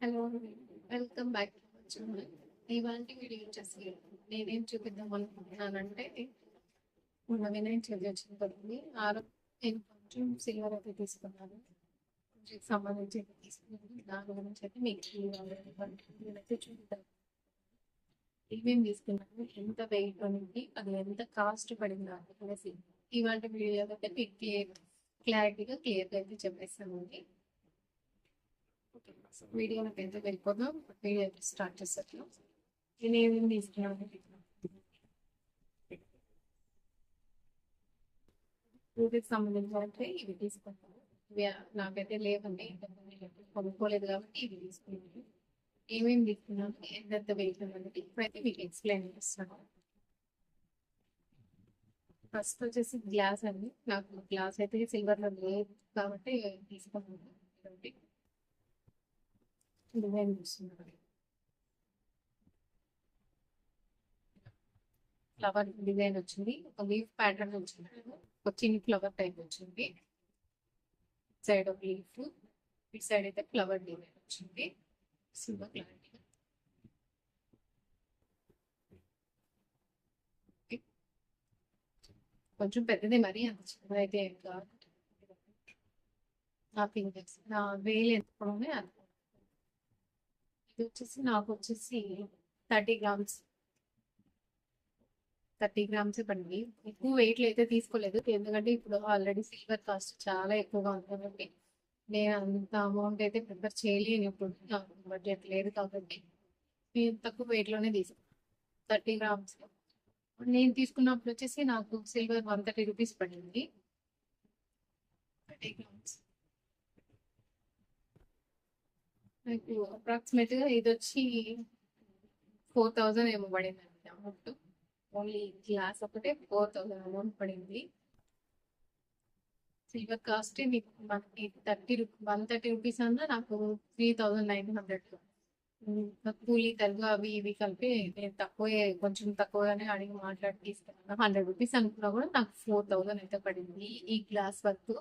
Hello welcome back ఇవాంటి video వచ్చేసి నేనేం చూపిద్దాం అనుకుంటున్నానంటే మొన్న వినాయక చవితి వచ్చిన కదండి ఆ రోజు నేను కొంచెం సిల్వర్ అయితే తీసుకున్నాను. కొంచెం సంబంధించి అయితే తీసుకున్నాను. దాని గురించి అయితే మీకు నేనైతే చూపిద్దాం. ఏమేమి తీసుకున్నాను ఎంత వెయిట్ ఉంది అది ఎంత కాస్ట్ పడింది అనేసి ఇవాంటి వీడియో అయితే మీకు క్లియర్ క్లారిటీగా క్లియర్గా అయితే చెప్పేస్తానండి. వీడియోని ఎంత వెళ్ళిపోదాం వీడియో స్టార్ట్ చేసేట్లు నేను ఏమేమి తీసుకున్నాను? వీటికి సంబంధించి అంటే ఇవి తీసుకుంటాను. ఇవి నాకైతే లేవండి. కొనుక్కోలేదు కాబట్టి ఇవి తీసుకున్నాను. ఏమేమి తీసుకున్నాను? ఎంత వెయిట్ అనేది ఇప్పుడైతే మీకు ఎక్స్ప్లెయిన్ చేస్తాను. ఫస్ట్ వచ్చేసి గ్లాస్ అండి. నాకు గ్లాస్ అయితే సిల్వర్లో లేదు కాబట్టి తీసుకున్నాను. డిజైన్ ఫ్లవర్ డిజైన్ వచ్చింది. ఒక లీఫ్ ప్యాటర్న్ వచ్చింది. ఒక చిన్న ఫ్లవర్ టైప్ వచ్చింది. సైడ్ ఒక లీఫ్ ఇటు సైడ్ అయితే ఫ్లవర్ డిజైన్ వచ్చింది. సిల్వర్ క్లారిటీ కొంచెం పెద్దది మరి అంత చిన్నది అయితే ఏం కాదు. నా ఫింగర్స్ నా వేలు ఎంత పొడవునే అంత ఇది వచ్చేసి నాకు వచ్చేసి థర్టీ గ్రామ్స్. థర్టీ గ్రామ్స్ పడింది ఎక్కువ వెయిట్లు అయితే తీసుకోలేదు. ఎందుకంటే ఇప్పుడు ఆల్రెడీ సిల్వర్ కాస్ట్ చాలా ఎక్కువగా ఉంది కాబట్టి నేను అంత అమౌంట్ అయితే ప్రిపేర్ చేయలేను ఇప్పుడు. నాకు బడ్జెట్ లేదు కాబట్టి. నేను తక్కువ వెయిట్లోనే తీసుకున్నాను థర్టీ గ్రామ్స్. నేను తీసుకున్నప్పుడు వచ్చేసి నాకు సిల్వర్ వన్ థర్టీ రూపీస్ పడింది. Thirty grams. అప్రాక్సిమేట్ అప్రాక్సిమేట్గా ఇది వచ్చి ఫోర్ థౌజండ్ ఏమో పడింది అండి అమౌంట్ ఓన్లీ గ్లాస్ ఒకటే ఫోర్ థౌజండ్ అమౌంట్ పడింది. సిల్వర్ కాస్ట్ మీకు మనకి థర్టీ వన్ థర్టీ రూపీస్ అన్నా నాకు త్రీ థౌజండ్ నైన్ హండ్రెడ్ కూలీ తెలుగు అవి ఇవి కలిపి నేను తక్కువే కొంచెం తక్కువగానే అడిగి మాట్లాడి తీసుకున్నాను. హండ్రెడ్ రూపీస్ అనుకున్నా కూడా నాకు ఫోర్ థౌజండ్ అయితే పడింది ఈ గ్లాస్ వర్క్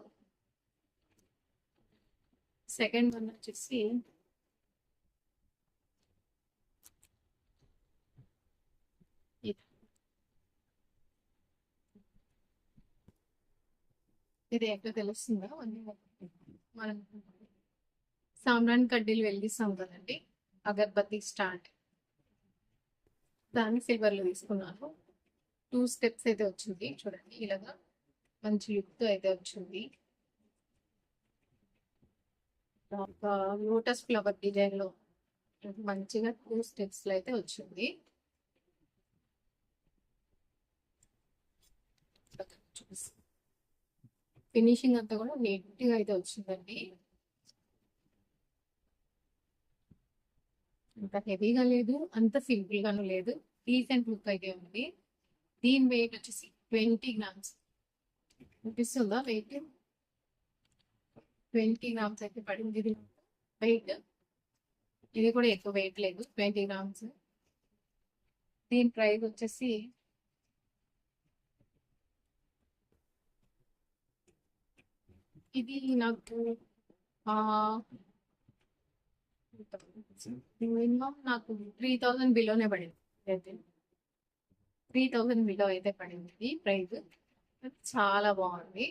సెకండ్ వన్ వచ్చేసి ఇది ఎక్కడ తెలుస్తుందా? మనం సామ్రాన్ కడ్డీలు వెలిగిస్తాం కదండి. అగర్బత్తి స్టాండ్ దాన్ని సిల్వర్లో తీసుకున్నాను. టూ స్టెప్స్ అయితే వచ్చింది. చూడండి ఇలాగా మంచి లుక్ అయితే వచ్చింది. లోటస్ ఫ్లవర్ డిజైన్లో మంచిగా టూ స్టెప్స్లో అయితే వచ్చింది. ఫినిషింగ్ అంతా కూడా నీట్గా అయితే వచ్చిందండి. అంత హెవీగా లేదు అంత సింపుల్ గాను లేదు. డీసెంట్ లుక్ అయితే ఉంది. దీని వెయిట్ వచ్చేసి ట్వంటీ గ్రామ్స్. అనిపిస్తుందా వెయిట్ ట్వంటీ గ్రామ్స్ అయితే పడింది ఇది వెయిట్ ఇది కూడా ఎక్కువ వెయిట్ లేదు. Twenty grams. దీని ప్రైస్ వచ్చేసి ఇది నాకు మినిమం నాకు త్రీ థౌజండ్ బిలోనే పడింది అయితే త్రీ థౌజండ్ బిలో అయితే పడింది ప్రైస్ చాలా బాగుంది.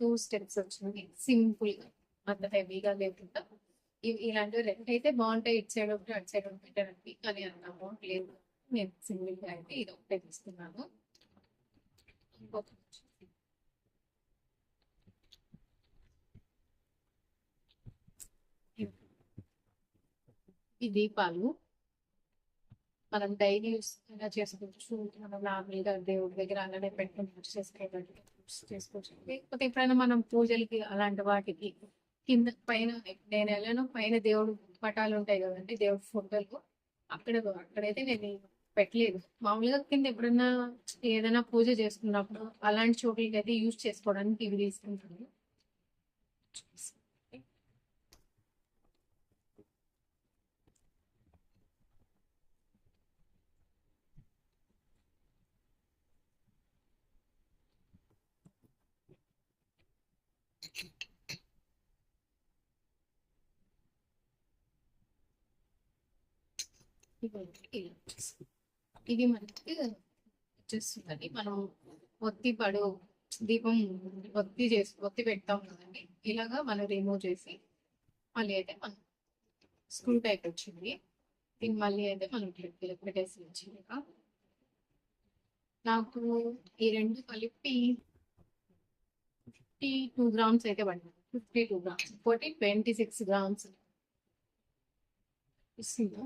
టూ స్టెప్స్ వచ్చింది. సింపుల్గా అంత హెవీగా లేకుండా. ఇవి ఇలాంటివి రెండు అయితే బాగుంటాయి. ఇటు సైడ్ ఒకటి అటు సైడ్ ఒకటి పెట్టారండి కానీ అంత అమౌంట్ లేదు. నేను సింగిల్గా అయితే ఇది ఒకటే తీసుకున్నాను. ఈ దీపాలు మనం డైలీ యూస్ చేసుకోవచ్చు? మనం నార్మల్గా దేవుడి దగ్గర అలానే పెట్టుకుని పూజ చేసుకోవడానికి చేసుకోవచ్చు. లేకపోతే ఎప్పుడైనా మనం పూజలకి అలాంటి వాటికి కింద పైన నేను ఎలానో పైన దేవుడు పటాలు ఉంటాయి కదండి దేవుడి ఫోటోలు అక్కడ అక్కడైతే నేను పెట్టలేదు మామూలుగా కింద ఎప్పుడన్నా ఏదైనా పూజ చేసుకున్నప్పుడు అలాంటి చోట్లకి అయితే యూజ్ చేసుకోవడానికి ఇవి తీసుకుంటుంది people. ఇది మనకి వచ్చేస్తుందండి. మనం ఒత్తి పడు దీపం ఒత్తి చేసి ఒత్తి పెడతాం కదండి. ఇలాగా మనం రిమూవ్ చేసి మళ్ళీ అయితే మనం స్క్రూ టైప్ వచ్చింది. దీన్ని మళ్ళీ అయితే మనం పెట్టేసి వచ్చింది నాకు ఈ రెండు కలిపి ఫిఫ్టీ టూ గ్రామ్స్ అయితే పడింది. Fifty two grams. ఒకటి ట్వంటీ సిక్స్ గ్రామ్స్. ఇస్తుందా?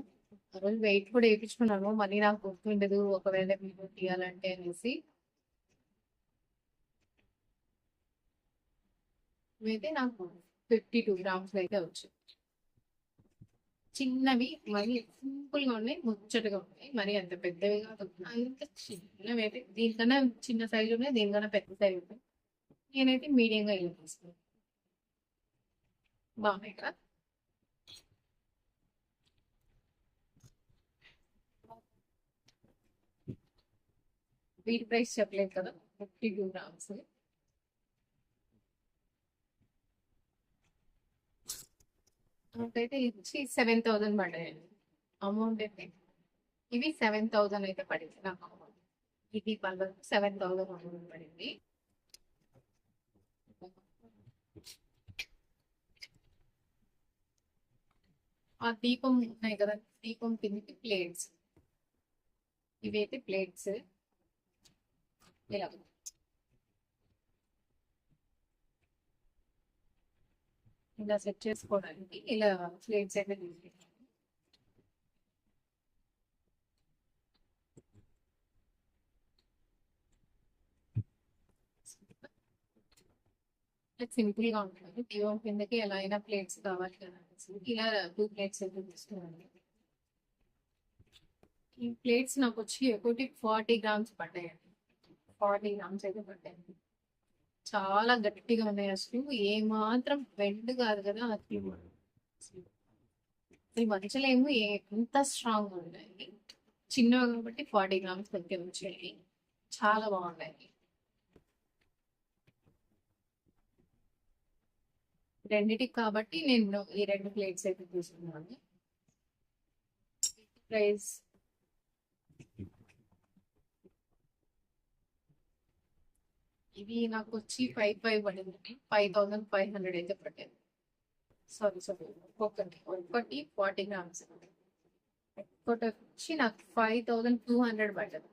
ఆ రోజు వెయిట్ కూడా వేయించుకున్నాను మళ్ళీ నాకు గుర్తుండదు ఒకవేళ వీడియో తీయాలంటే అనేసి. అయితే నాకు ఫిఫ్టీ టూ గ్రామ్స్ అయితే వచ్చాయి చిన్నవి మరి సింపుల్గా ఉన్నాయి ముచ్చటగా ఉన్నాయి. మరి అంత పెద్దవి కాదు. అంత చిన్నవి అయితే దీనికన్నా చిన్న సైజు ఉన్నాయి దీనికన్నా పెద్ద సైజు ఉన్నాయి. నేనైతే మీడియంగా ఇలా తీసుకున్నాను. బాగున్నాయి కదా? వీటి ప్రైస్ చెప్పలేదు కదా ఫిఫ్టీ టూ గ్రామ్స్. నాకైతే ఇచ్చి సెవెన్ థౌసండ్ పడ్డాయండి. అమౌంట్ అయితే ఇవి సెవెన్ థౌసండ్ అయితే పడింది నాకు అమౌంట్. ఇది పళ్ళు సెవెన్ థౌసండ్ అమౌంట్ పడింది. ఆ దీపం ఉన్నాయి కదా దీపం కిందకి ప్లేట్స్. ఇవైతే ప్లేట్స్. ఇలా ఇలా సెట్ చేసుకోవడానికి ఇలా ప్లేట్స్ అయితే తీసుకుంటాను సింపుల్గా ఉంటుంది దీపం కిందకి ఎలా అయినా ప్లేట్స్ కావాలి కదా అనేసి ఇలా టూ ప్లేట్స్ అయితే తీసుకున్నాను ఈ ప్లేట్స్ నాకు వచ్చి ఒకటి ఫార్టీ గ్రామ్స్ పడ్డాయండి ఫార్టీ గ్రామ్స్ అయితే పడ్డాయి చాలా గట్టిగా ఉన్నాయి అసలు ఏ మాత్రం బెండ్ కాదు కదా. అది ఈ మధ్యలేమో ఎంత స్ట్రాంగ్ ఉన్నాయి. చిన్నవి కాబట్టి ఫార్టీ గ్రామ్స్ దగ్గర వచ్చాయి. చాలా బాగున్నాయి. రెండిటికి కాబట్టి నేను ఈ రెండు ప్లేట్స్ అయితే తీసుకున్నాను. ప్రైస్ ఇవి నాకు వచ్చి ఫైవ్ ఫైవ్ పడింది ఫైవ్ థౌసండ్ ఫైవ్ హండ్రెడ్ అయితే పట్టింది సారీ సారీ ఒక్కొక్కటి ఒక్కటి ఫార్టీ గ్రామ్స్ ఒక్కటి వచ్చి నాకు ఫైవ్ థౌసండ్ టూ హండ్రెడ్ పడ్డది.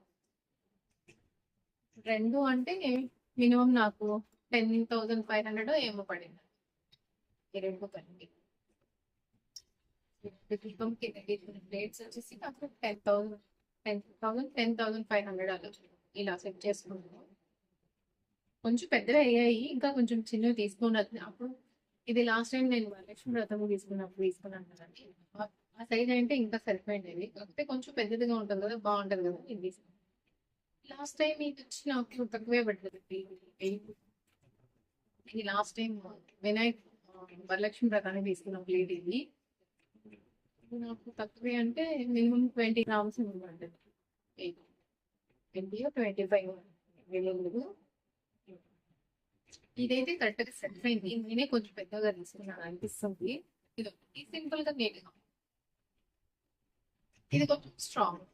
రెండు అంటే మినిమం నాకు టెన్ థౌసండ్ ఫైవ్ హండ్రెడ్ ఏమో పడింది. ఈ రెండు కలిపి దీపం కిందకి వచ్చేసి నాకు ten thousand ten thousand ten thousand five hundred అలా ఇలా సెట్ చేసుకున్నాను. కొంచెం పెద్దవి అయ్యాయి. ఇంకా కొంచెం చిన్నవి తీసుకున్నది అప్పుడు ఇది లాస్ట్ టైం నేను వరలక్ష్మి వ్రతం తీసుకున్నప్పుడు తీసుకున్నాను కదండి ఆ- సైజ్ అంటే ఇంకా సరిపోయింది. కాకపోతే కొంచెం పెద్దదిగా ఉంటుంది కదా బాగుంటుంది కదా ఇది తీసుకున్నాను. లాస్ట్ టైం ఇది వచ్చి నాకు తక్కువే పడ్డది ఇది లాస్ట్ టైం వినాయక్ వరలక్ష్మి వ్రతాన్ని తీసుకున్న ప్లేట్ ఇది. నాకు తక్కువే అంటే మినిమం ట్వంటీ గ్రామ్స్ ఉంటుంది ట్వంటీ ట్వంటీ ఫైవ్ వెళ్ళలేదు ఇదైతే కరెక్ట్గా సెట్ అయింది. నేనే కొంచెం పెద్దగా తీసుకున్నాను అనిపిస్తుంది. ఇది సింపుల్గా నేను. ఇది కొంచెం స్ట్రాంగ్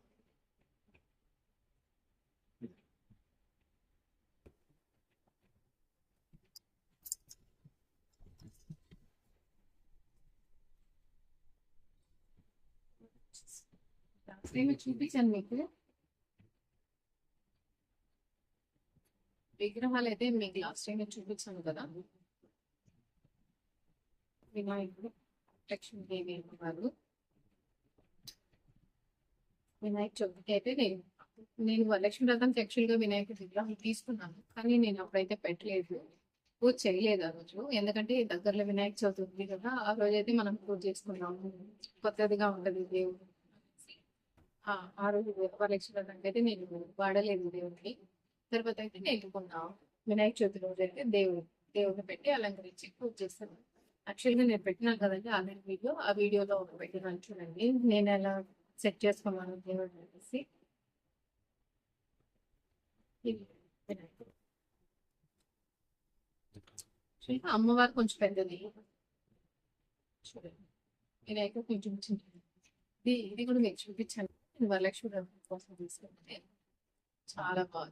నేను చూపించాను మీకు. విగ్రహాలు అయితే మీకు లాస్ట్ టైం చూపించాను కదా. వినాయకుడు లక్ష్మీదేవి వారు వినాయక చవితికి అయితే నేను నేను వరలక్ష్మి వ్రతానికి యాక్చువల్గా వినాయకుడి విగ్రహం తీసుకున్నాను కానీ నేను అప్పుడైతే పెట్టలేదు. పూజ చేయలేదు ఆ రోజు ఎందుకంటే దగ్గరలో వినాయక చవితి ఉంది కదా ఆ రోజు అయితే మనం పూజ చేసుకున్నాము. కొత్తదిగా ఉంటుంది దేవుడు. ఆ రోజు వరలక్ష్మి వ్రతానికి అయితే నేను వాడలేదు దేవుడిని తర్వాత అయితే నేను కొన్న వినాయక చవితి రోజు అయితే దేవుడు దేవుడిని పెట్టి అలంకరించి పూజ చేస్తాను యాక్చువల్గా నేను పెట్టినాను కదండి ఆన్లైన్ వీడియో. ఆ వీడియోలో పెట్టినాను చూడండి. నేను ఎలా సెట్ చేసుకున్నాను దేవుడు అనేసి. అమ్మవారు కొంచెం పెద్దది. చూడండి. వినాయకుడు కొంచెం చిన్నది. ఇది ఇది కూడా మీకు చూపించాను. వరలక్ష్మి కోసం తీసుకుంటే చాలా బాగా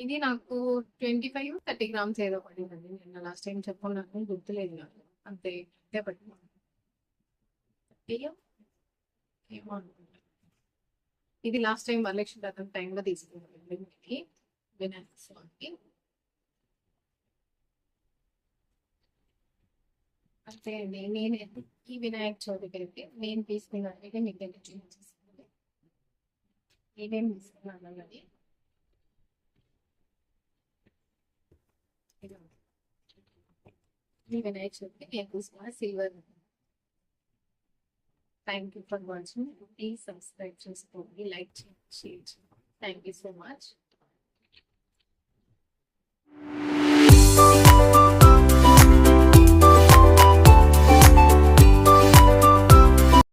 ఇది నాకు ట్వంటీ ఫైవ్ థర్టీ గ్రామ్స్ ఏదో పడిందండి. నిన్న లాస్ట్ టైం చెప్పాను నాకు గుర్తులేదు నాకు. అంతే అంతే పడింది. ఏమో అనుకుంటా. ఇది లాస్ట్ టైం వరలక్ష్మి వ్రతం టైంలో తీసుకున్నాను మీకు. వినాయక స్వామికి అంతే అండి నేను ఈ వినాయక చవితికి అయితే నేను తీసుకున్నాను మీకు అయితే చూపించేస్తాను నేనేం తీసుకున్నాను అన్నది ఇదిగో. ఈ వినాయక చవితి నేను తీసుకున్న silver thank you for watching please subscribe చేసుకోండి లైక్ చేయండి షేర్ చేయండి థ్యాంక్ యూ సో మచ్